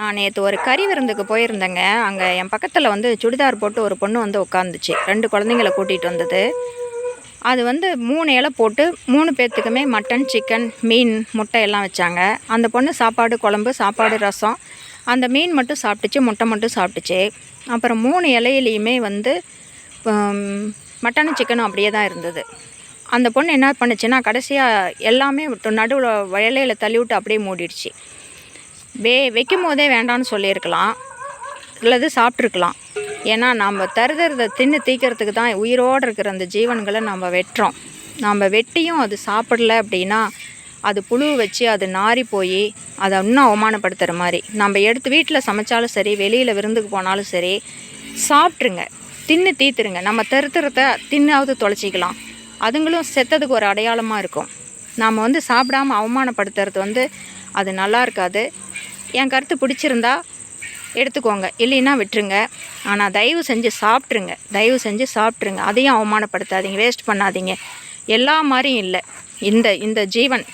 நான் நேற்று ஒரு கறி விருந்துக்கு போயிருந்தேங்க. அங்கே என் பக்கத்தில் வந்து சுடிதார் போட்டு ஒரு பொண்ணு வந்து உட்காந்துச்சு. ரெண்டு குழந்தைங்கள கூட்டிகிட்டு வந்தது. அது வந்து மூணு இலை போட்டு மூணு பேர்த்துக்குமே மட்டன் சிக்கன் மீன் முட்டை எல்லாம் வச்சாங்க. அந்த பொண்ணு சாப்பாடு குழம்பு சாப்பாடு ரசம். அந்த மீன் மட்டும் சாப்பிட்டுச்சு முட்டை மட்டும் சாப்பிட்டுச்சு. அப்புறம் மூணு இலையிலையுமே வந்து மட்டன் மட்டனும் சிக்கனும் அப்படியே தான் இருந்தது. அந்த பொண்ணு என்ன பண்ணுச்சுன்னா கடைசியாக எல்லாமே நடுவில் இலையில தள்ளி விட்டு அப்படியே மூடிடுச்சு. வே வைக்கும் போதே வேண்டாம்னு சொல்லியிருக்கலாம். அல்லது சாப்பிட்ருக்கலாம் ஏன்னா நம்ம தருதறதை தின்னு தீக்கிறதுக்கு தான் உயிரோடு இருக்கிற அந்த ஜீவன்களை நம்ம வெட்டுறோம். நம்ம வெட்டியும் அது சாப்பிடல அப்படின்னா அது புழு வச்சு அது நாறி போய் அதை இன்னும் அவமானப்படுத்துகிற மாதிரி. நம்ம எடுத்து வீட்டில் சமைச்சாலும் சரி வெளியில் விருந்துக்கு போனாலும் சரி சாப்பிட்ருங்க தின்னு தீத்துருங்க. நம்ம தருத்தரத்தை தின்னாவது தொலைச்சிக்கலாம். அதுங்களும் செத்ததுக்கு ஒரு அடையாளமாக இருக்கும். நாம் வந்து சாப்பிடாம அவமானப்படுத்துறது வந்து அது நல்லா இருக்காது. என் கருத்து பிடிச்சிருந்தா எடுத்துக்கோங்க. இல்லைன்னா விட்டுருங்க. ஆனால் தயவு செஞ்சு சாப்பிட்ருங்க தயவு செஞ்சு சாப்பிட்ருங்க அதையும் அவமானப்படுத்தாதீங்க. வேஸ்ட் பண்ணாதீங்க. எல்லா மாதிரியும் இல்லை. இந்த இந்த ஜீவன்